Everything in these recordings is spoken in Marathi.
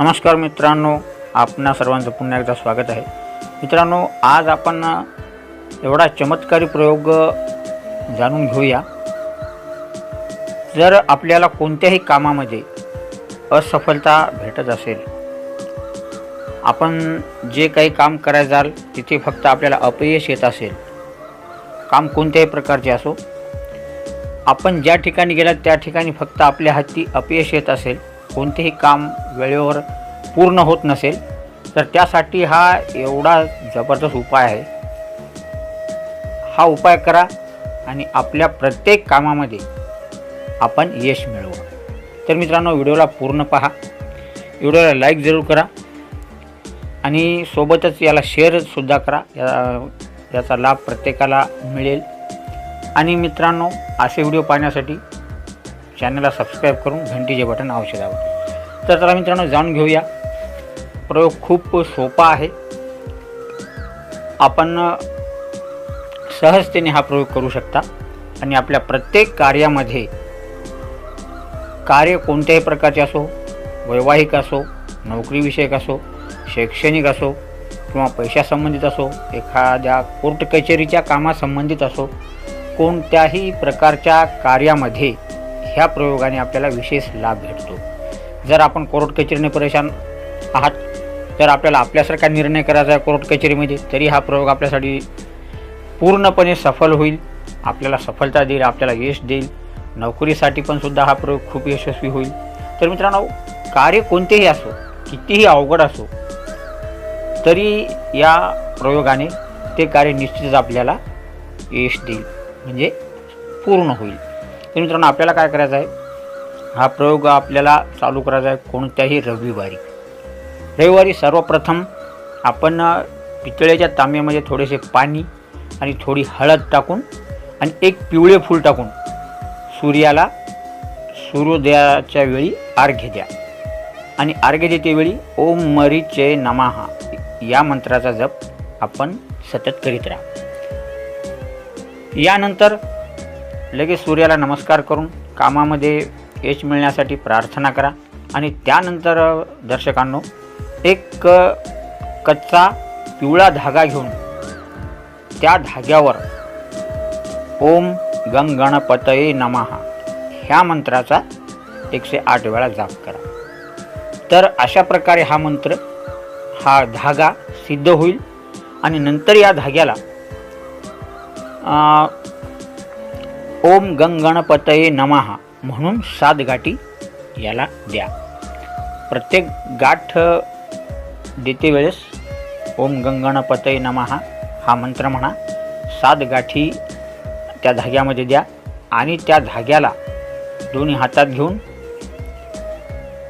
नमस्कार मित्रांनो आपणा सर्वांचं पुन्हा एकदा स्वागत आहे. मित्रांनो आज आपण एवढा चमत्कारी प्रयोग जाणून घेऊया. जर आपल्याला कोणत्याही कामामध्ये असफलता भेटत असेल आपण जे काही काम करायला जाल तिथे फक्त आपल्याला अपयश येत असेल काम कोणत्याही प्रकारचे असो आपण ज्या ठिकाणी गेलात त्या ठिकाणी फक्त आपल्या हाती अपयश येत असेल कोणतेही काम वेळेवर पूर्ण होत नसेल तर त्यासाठी हा एवढा जबरदस्त उपाय आहे. हा उपाय करा आणि आपल्या प्रत्येक कामामध्ये आपण यश मिळवा. तर मित्रांनो व्हिडिओला पूर्ण पहा. व्हिडिओला लाईक जरूर करा आणि सोबतच याला शेअरसुद्धा करा. या याचा लाभ प्रत्येकाला मिळेल. आणि मित्रांनो असे व्हिडिओ पाहण्यासाठी चॅनलला सबस्क्राईब करून घंटीचे बटन अवश्य द्यावं तर चला मित्रांनो जाणून घेऊया. प्रयोग खूप सोपा आहे. आपण सहजतेने हा प्रयोग करू शकता. आणि आपल्या प्रत्येक कार्यामध्ये कार्य कोणत्याही प्रकारचे असो वैवाहिक असो नोकरीविषयक असो शैक्षणिक असो किंवा पैशासंबंधित असो एखाद्या कोर्ट कचेरीच्या कामासंबंधित असो कोणत्याही प्रकारच्या कार्यामध्ये ह्या प्रयोगाने आपल्याला विशेष लाभ भेटतो. जर आपण कोर्ट कचेरीने परेशान आहात तर आपल्याला आपल्यासारखा निर्णय करायचा आहे कोर्ट कचेरीमध्ये तरी हा प्रयोग आपल्यासाठी पूर्णपणे सफल होईल आपल्याला सफलता देईल आपल्याला यश देईल. नोकरीसाठी पण सुद्धा हा प्रयोग खूप यशस्वी होईल. तर मित्रांनो कार्य कोणतेही असो कितीही अवघड असो तरी या प्रयोगाने ते कार्य निश्चितच आपल्याला यश देईल म्हणजे पूर्ण होईल. तर मित्रांनो आपल्याला काय करायचं आहे? हा प्रयोग आपल्याला चालू करायचा आहे कोणत्याही रविवारी. रविवारी सर्वप्रथम आपण पितळेच्या तांब्यामध्ये थोडेसे पाणी आणि थोडी हळद टाकून आणि एक पिवळे फूल टाकून सूर्याला सूर्योदयाच्या वेळी अर्घ्य द्या आणि अर्घ्य देतेवेळी ओम मरीचे नमाहा या मंत्राचा जप आपण सतत करीत राहा. यानंतर लगेच सूर्याला नमस्कार करून कामामध्ये यश मिळण्यासाठी प्रार्थना करा. आणि त्यानंतर दर्शकांनो एक कच्चा पिवळा धागा घेऊन त्या धाग्यावर ओम गंग गणपतये नमहा ह्या मंत्राचा एकशे आठ वेळा जाप करा. तर अशा प्रकारे हा मंत्र हा धागा सिद्ध होईल. आणि नंतर या धाग्याला ओम गंगणपतये नमहा म्हणून सात गाठी याला द्या. प्रत्येक गाठ देते वेळेस ओम गंगणपतये नमहा हा मंत्र म्हणा. सात गाठी त्या धाग्यामध्ये द्या आणि त्या धाग्याला दोन्ही हातात घेऊन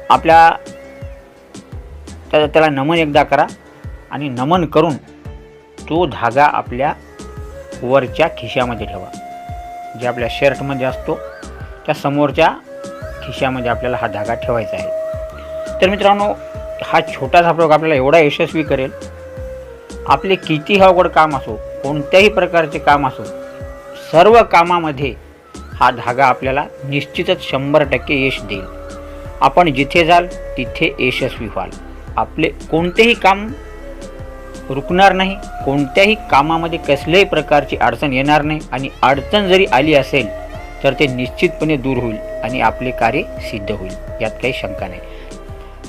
आपल्या त्या त्याला नमन एकदा करा आणि नमन करून तो धागा आपल्या वरच्या खिशामध्ये ठेवा. जे आपल्या शर्टमध्ये असतो त्या समोरच्या खिशामध्ये आपल्याला हा धागा ठेवायचा आहे. तर मित्रांनो हा छोटासा प्रयोग आपल्याला एवढा यशस्वी करेल. आपले किती अवघड काम असो कोणत्याही प्रकारचे काम असो सर्व कामामध्ये हा धागा आपल्याला निश्चितच शंभर टक्के यश देईल. आपण जिथे जाल तिथे यशस्वी व्हाल. आपले कोणतेही काम रुकणार नाही. कोणत्याही कामामध्ये कसल्याही प्रकारची अडचण येणार नाही आणि अडचण जरी आली असेल तर ते निश्चितपणे दूर होईल आणि आपले कार्य सिद्ध होईल. यात काही शंका नाही.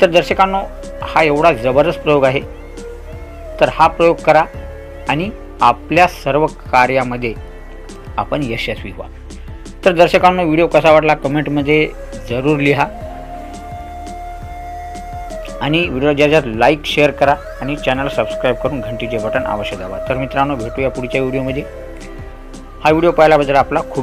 तर दर्शकांनो हा एवढा जबरदस्त प्रयोग आहे. तर हा प्रयोग करा आणि आपल्या सर्व कार्यामध्ये आपण यशस्वी व्हा. तर दर्शकांनो व्हिडिओ कसा वाटला कमेंटमध्ये जरूर लिहा. आणि व्हिडिओ ज्याच्यात लाईक शेअर करा आणि चॅनल सबस्क्राईब करून घंटीचे बटन अवश्य दाबा. तर मित्रांनो भेटूया पुढच्या व्हिडिओमध्ये. हा व्हिडिओ पाहिल्याबद्दल आपला खूप